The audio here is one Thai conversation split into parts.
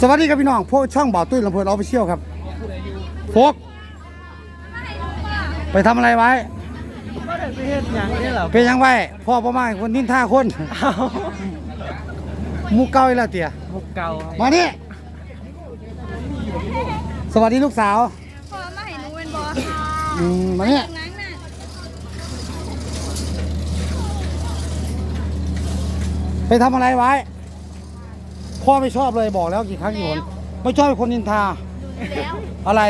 สวัสดีครับพี่น้องพวกช่องบ่าวตุ้ยลำเพลินออฟฟิเชียลครับโฟกไปทำอะไรไว้ ก็ได้ไปเฮ็ดหยังนี่เหรอเป็นยังไงพ่อประมาณคนนินท่าคนหมูเก้าอีกแล้วเตี่ยมุกเก่าครับมานี่สวัสดีลูกสาวพอมาให้หนูเป็นบออืมมานี่ตรงนั้นน่ะไปทำอะไรไว้ พ่อไม่ชอบเลยบอกแล้วกี่ครั้งกี่หนไม่ชอบเป็นคนนินทา แล้วอะไร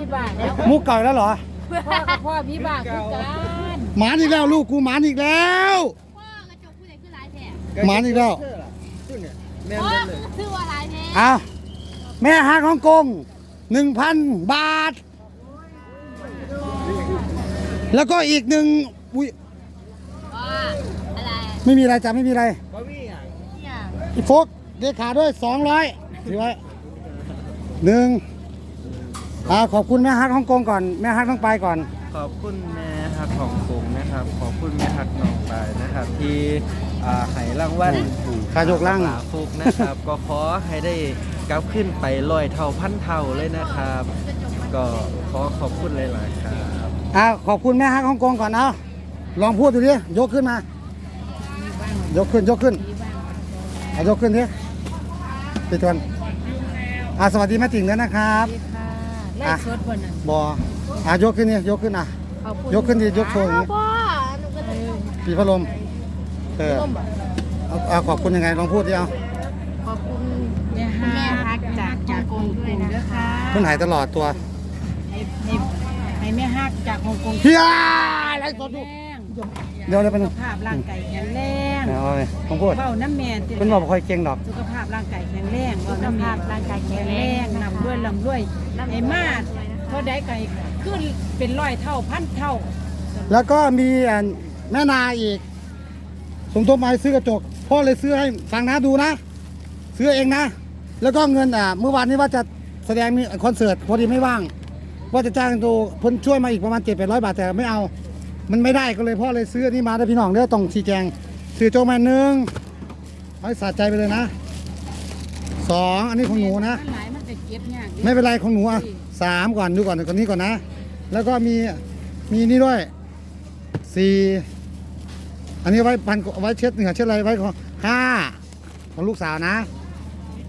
พี่บ้านแล้วหมุกเก่าอีกแล้วเหรอ พ่อกับพ่อพี่บ้านคือกันหมานอีกแล้วลูกกูหมานอีกแล้ว พ่อกระจกผู้ใหญ่คือหลายแท้หมานอีกแล้วเชื่อล่ะชื่อเนี่ยแม่นพ่อเล่นเลยคือว่าหลายแท้อ้าวแม่ฮักฮ่องกงหนึ่งพันบาท แล้วก็อีกหนึ่งอุ้ยว่าอะไรไม่มีอะไรจ้ะไม่มีอะไรบ่มี หยังเนี่ยอีโฟกเดขาด้วยสองร้อยถือไว้หนึ่งอ่าขอบคุณแม่ฮักฮ่องกงก่อน แม่ฮักต้องไปก่อน ขอบคุณแม่ฮักของกงนะครับ ขอบคุณแม่ฮักน้องปายนะครับ ที่อ่าให้รางวัลขายกล่างปลาฟุกนะครับ ก็ขอให้ได้กลับขึ้นไปลอยเท่าพันเท่าเลยนะครับ ก็ขอขอบคุณหลายๆครับ อ่าขอบคุณแม่ฮักฮ่องกงก่อนเอาลองพูดดูดิยกขึ้นมา ยกขึ้นยกขึ้นเอายกขึ้นดิติดกันอ่าสวัสดีแม่ติ๋งด้วยนะครับไล่สดวันนั้นบออะยกขึ้นนี่ยกขึ้นอะ ขอบคุณยกขึ้นดิยกโชว์อย่างนี้ พ่อหนูก็เลยปีพัดลม เออร่มบ่เอาเอาขอบคุณยังไงลองพูดดิเอาขอบคุณแม่ฮักจากจากกงด้วยนะคะเพิ่นหายตลอดตัวให้ให้ให้แม่ฮักจากฮ่องกงเฮียอะไรสดดูแรงเดี๋ยวเดี๋ยวเป็น สุขภาพร่างกายแข็งแรงเอาเลยต้องพูดเบ้าน้ำแม่ติเพิ่นบอกบ่ค่อยเก่งดอก สุขภาพร่างกายแข็งแรงเบ้าน้ำแม่ร่างกายแข็งแรงนำด้วยลำด้วยไอ้มาดเท่าใดไก่ขึ้นเป็นร้อยเท่าพันเท่าแล้วก็มีอันแม่นาอีก สมทบมาให้ซื้อกระจก พ่อเลยซื้อให้ฟังนะดูนะ ซื้อเองนะ แล้วก็เงินอะเมื่อวานนี้ว่าจะแสดงมีคอนเสิร์ตพอดีไม่ว่าง ว่าจะจ้างดูเพิ่นช่วยมาอีกประมาณเจ็ดแปดร้อยบาทแต่ไม่เอา มันไม่ได้ก็เลยพ่อเลยซื้ออันนี้มาได้พี่น้องเด้อต้องชี้แจงซื้อโจกมาหนึ่งเอาให้สะใจไปเลยนะสองอันนี้ของหนูนะหลายมันจะเก็บยากไม่เป็นไรของหนูอะสามก่อนดูก่อนก่อนนี้ก่อนนะ แล้วก็มีมีนี่ด้วยสี่อันนี้ไว้พันเอาไว้เช็ดเหงื่อเช็ดอะไรไว้ของห้าของลูกสาวนะ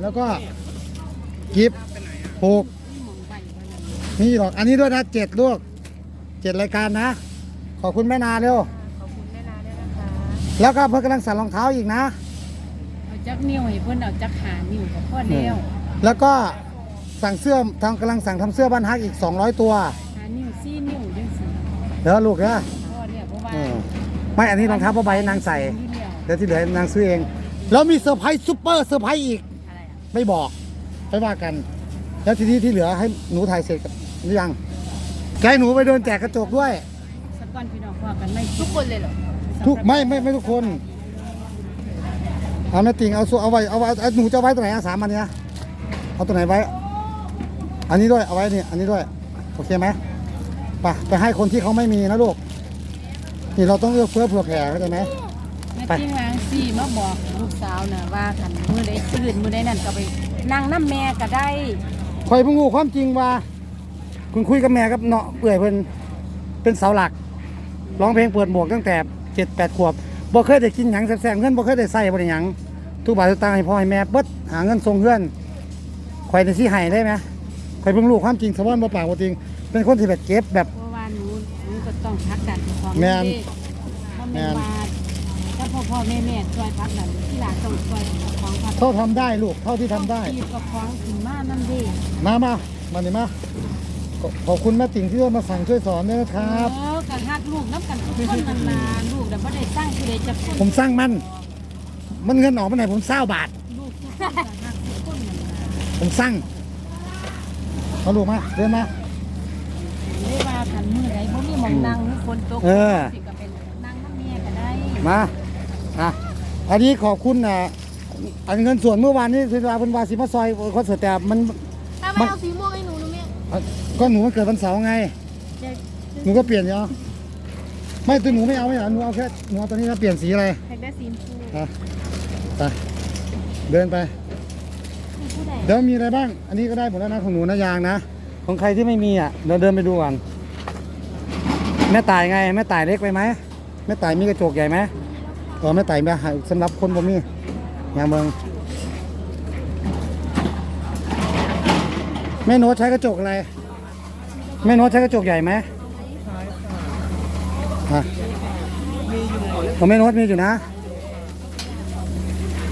แล้วก็กิฟหกนี่หรอกอันนี้ด้วยนะเจ็ดลูกเจ็ดรายการนะข อบคุณแม่นาเร็ว ขอบคุณแม่นาด้วยนะคะแล้วก็เพิ่งกำลังสั่นรองเท้าอีกนะ เอาจักนิ้วให้เพิ่นเอาจักหานิ้วกับพ่อแล้วแล้วก็สั่งเสื้อทำกำลังสั่งทำเสื้อบ้านฮักอีก 200 ตัวหานิ้วซี่นิ้วจังซี่เดี๋ยวลูกนะพ่อเนี่ยเพราะว่าเออไม่อันนี้รองเท้าผ้าใบนางใส่ ที่เดียวเดี๋ยวที่เหลือนางซื้อเอง แล้วมีเซอร์ไพรส์ซุปเปอร์เซอร์ไพรส์อีก อะไรอะไม่บอกไปว่ากัน แล้วทีนี้ที่เหลือให้หนูถ่ายเสร็จกับหรือยังแกให้หนูไปเดินแจกกระจกด้วยสั กวันพี่น้องพ่อกันไม่ทุกคนเลยเหรอทุกไม่ไม่ไม่ทุกคนเอาแม่ติงเอาส่วนเอาไว้เอาไว้เอาหนูจะเอาไว้ตรงไหนอะสามอันเนี้ยเอาตัวไหนไว้ อันนี้ด้วยเอาไว้นี่อันนี้ด้วยโอเคไหมไปไปให้คนที่เขาไม่มีนะลูกนี่เราต้องเลือกเพื่อเผื่อแผ่เข้าใจไหมแม่ไปที่วางซี่มาบอกลูกสาวน่ะว่าคันมื้อใดตื่นมื้อใดนั่นก็ไปนั่งน้ำแม่ก็ได้คอยเพิ่งรู้ความจริงว่า คุณคุยกับแม่กับเนาะเปื่อยเพิ่นเป็นเสาหลัก ร้องเพลงเปิดหมวกตั้งแต่เจ็ดแปดขวบบ่เคยได้กินหยังแซ่บๆเงินบ่เคยได้ใส่บ่ได้หยังทุกบาททุกตังค์ให้พ่อให้แม่เบิดหาเงินส่งเพื่อนคอยได้สิให้ได้ไหมคอยเพิ่งรู้ความจริงสะว่านบ่ปากบ่จริง เป็นคนที่แบบเก็บแบบ เพราะว่าหนูหนูก็ต้องพักดันของแม่นพ่อแม่ว่าถ้าพ่อพ่อแม่แม่ช่วยพักดันที่หลานต้องช่วยของพักเท่าทำได้ลูกเท่าที่ทำได้ที่ก็ของถึงมานั่นเด้มามามานี่มาขอขอบคุณแม่ติ่งที่มาสั่งช่วยสอนด้วยนะครับ เออกันฮัก ลูกน้ำกันทุกคนนานๆลูกแต่บ่ได้สร้างคือได้จะพูดผมสร้างมัน มันเงินออกมาไหนผมเศร้าบาท ลูกทุกคนกันฮักทุกคนนานผมสร้างเอาลูกมาเดินมา ๆไม่ว่าคันมือใดบ่มีหมองนั่งหรือฝนตกเออ สิก็เป็นนั่งน้ำเมียก็ได้มาอะอันนี้ขอบคุณอะอันเงินส่วนเมื่อวานนี้คือว่าเป็นวาสิมาซอยคอนเสิร์ตแต่มันถ้าไม่เอาสีม่วงให้หนูหนูไม่อะก็หนูมันเกิดวันเสาร์ไง หนูก็เปลี่ยนเนาะ ไม่ตัวหนูไม่เอาไม่เอาหนูเอาแค่หนูเอาตัวนี้แล้วเปลี่ยนสีอะไรอยากได้สีชมพูอะไปเดินไปเดี๋ยวมีอะไรบ้าง อันนี้ก็ได้หมดแล้วนะของหนูนะยางนะของใครที่ไม่มีอะเดี๋ยวเดินไปดูก่อนแม่ตายไงแม่ตายเล็กไปไหมแม่ตายมีกระจกใหญ่ไหมเออแม่ตายมาสำหรับคนบ่มียางเมืองแม่โน้ตใช้กระจกอะไรแม่โน้ตใช้กระจกใหญ่ไหม ฮะของแม่น้ตมีอยู่นะ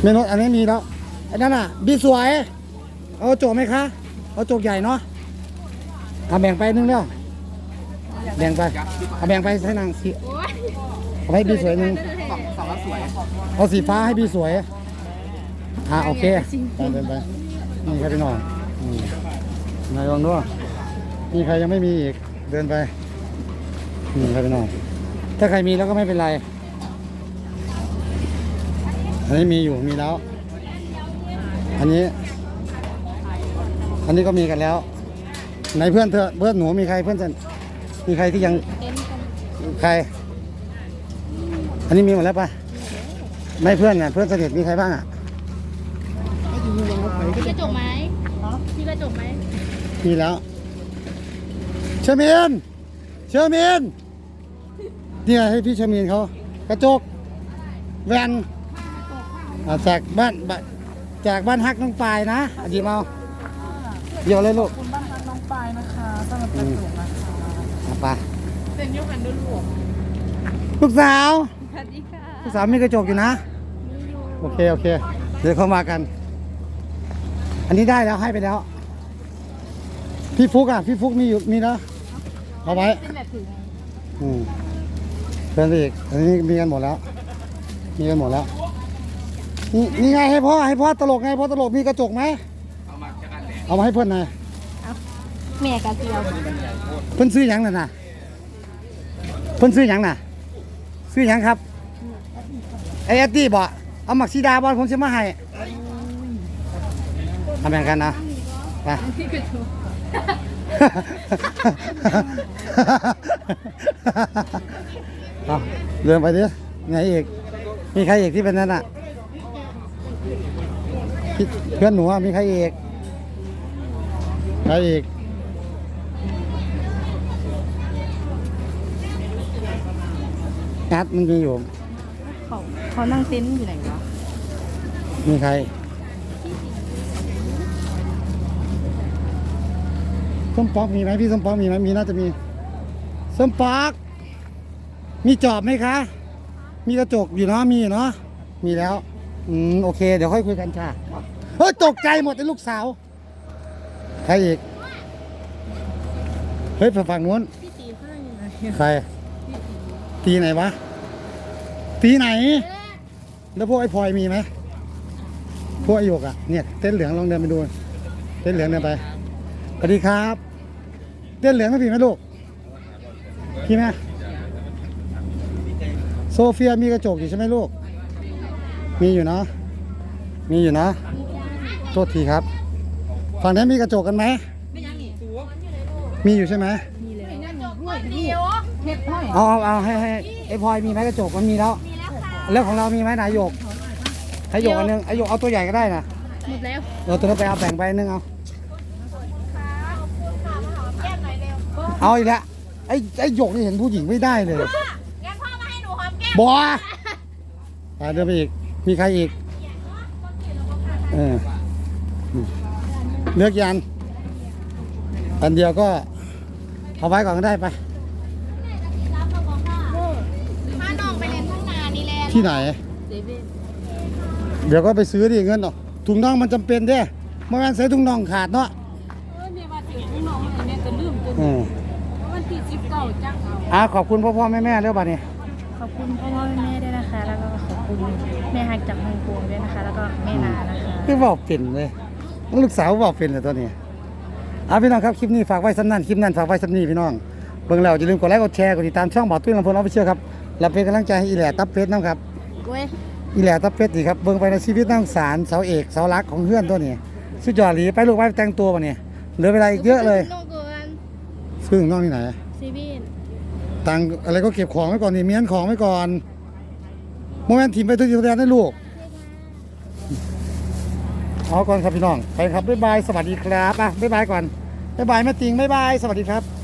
แม่น้ตอันนี้มีแล้วอันนั้นอะบีสวย เอากระจกไหมคะ เอากระจกใหญ่เนาะเอาแบ่งไปนึงเดียวแบ่งไปเอาแบ่งไปให้นางสีเอาให้บีสวยหนึ่งเอาสีฟ้าให้บีสวยอ่าโอเคไปเดินไปนี่ครับพี่น้องนายลองด้วยมีใครยังไม่มีอีกเดินไปนี่ครับพี่น้อง ถ้าใครมีแล้วก็ไม่เป็นไร อันนี้มีอยู่มีแล้ว อันนี้ อันนี้ก็มีกันแล้วในเพื่อนเธอเพื่อนหนูมีใครเพื่อนจะมีใครที่ยังใคร อันนี้มีหมดแล้วปะไม่เพื่อนเนี่ยเพื่อนสนิทมีใครบ้างอะมีกระจกไหมมีกระจกไหมมีแล้ว เชอร์มินเชอร์มิน เนี่ยให้พี่เชอร์มินเขากระจกแวนอ่าจากบ้านบ้านจากบ้านฮักน้องปลายนะอะหยิบเอาเดี๋ยวเลยลูกคุณบ้านพักน้องปายนะคะสำหรับกระจกนะคะเอาไปเป็นยกกันด้วยลูกลูกสาวสวัสดีค่ะลูกสาวมีกระจกอยู่นะ โอเค โอเค เดี๋ยวเข้ามากัน อันนี้ได้แล้วให้ไปแล้ว พี่ฟุกอะ พี่ฟุกมีอยู่มีนะเอาไว้เป็นแบบถึงอืม เพื่อนไปอีกอันนี้มีกันหมดแล้ว มีกันหมดแล้ว นี่นี่ไงให้พ่อให้พ่อตลกไงพ่อตลกมีกระจกไหมเอามาให้เพื่อนหน่อยแม่กระเจียวเพื่อนซื้อหยังน่ะนะเพื่อนซื้อหยังน่ะ ซื้อหยังครับไอเอดดี้บอกเอาหมักซีดาบอลผมจะมาให้ทำแบ่งกันนะไป เอาเรื่องไปดิไงอีกมีใครอีกที่เป็นนั่นอะพี่เพื่อนหนูอะมีใครอีกใครอีกงัดมันมีอยู่เขาเขานั่งเต็นท์อยู่ไหนวะมีใครส้มปอกมีไหมพี่ส้มปอกมีไหมมีน่าจะมีส้มปอก มีจอบไหมคะ มีกระจกอยู่เนาะ มีอยู่เนาะ มีแล้ว อืม โอเค เดี๋ยวค่อยคุยกันค่ะเฮ้ย ตกใจหมดไอ้ลูกสาว ใครอีก เฮ้ยฝั่งนู้น พี่ตีข้างอยู่ไหนใคร ตีไหนวะ ตีไหน แล้วพวกไอ้พลอยมีไหม พวกไอ้หยกอะ เนี่ย เต้นเหลืองลองเดินไปดู เต้นเหลืองเดินไป สวัสดีครับ เต้นเหลืองไม่ผิดไหมลูกพี่ไหม โซเฟียมีกระจกอยู่ใช่ไหมลูก มีอยู่เนาะ มีอยู่เนาะ โทษทีครับ ฝั่งนั้นมีกระจกกันไหม มีอยู่ใช่ไหมเฮ็ดห้อยเอาเอาเอาให้ให้ไอ้พลอยมีไหมกระจกมันมีแล้ว แล้วของเรามีไหมนายหยกให้หยกอันนึงไอ้หยกเอาตัวใหญ่ก็ได้นะหมดแล้วเราตัวนั้นไปเอาแบ่งไปอันนึงเอาเอาอีกแล้วไอ้ไอ้หยกนี่เห็นผู้หญิงไม่ได้เลย บออ่าเดินไปอีก มีใครอีก เออเลือกยัน อันเดียวก็เอาไว้ก่อนก็ได้ไปพาน้องไปเล่นข้างหน้านี่แหละที่ไหน เซเว่นเดี๋ยวก็ไปซื้อดิเงินเนาะถุงน่องมันจำเป็นเด้เมื่อวานใส่ถุงน่องขาดเนาะเออเนี่ยว่าถึงน้องๆเนี่ยจะลืมจนอืมวันที่สิบเก้าจังเอา อ่าขอบคุณพ่อพ่อแม่แม่เรื่องบัดนี้ข อบคุณพ่อพ่อแม่ด้วยนะคะ แล้วก็ขอบคุณแม่ฮักจากเมืองกรุงด้วยนะคะ แล้วก็แม่นานะคะ คือบอกเป็นเลยลูกสาวบอกเป็นเลยตัวนี้เอาพี่น้องครับคลิปนี้ฝากไว้สำนันคลิปนั้นฝากไว้สำนีพี่น้องเบิ่งแล้วอย่าลืมกดไลค์กดแชร์กดติดตามช่องบอกตุ้ยลำพูนออฟฟิเชียลครับและเป็นกำลังใจให้อีแหล่ตับเพชรน้ำครับเว้ยอีแหล่ตับเพชรนี่ครับเบิ่งไปในชีวิตนั่งสารเสาเอกเสาหลักของเพื่อนตัวนี้สุดยอดหลีไปลูกไปแต่งตัวมาเนี่ยเหลือเวลาอีกเยอะเลยน้องเกินซื้อของน้องที่ไหนเซเว่น ตังค์อะไรก็เก็บของไว้ก่อนนี่เมียนของไว้ก่อนโมเมนต์ทีมไปทุกที่แดนได้ลูกเอาก่อนครับพี่น้องไปครับบ๊ายบายสวัสดีครับอะบ๊ายบายก่อนบ๊ายบายแม่ติงบ๊ายบายสวัสดีครับ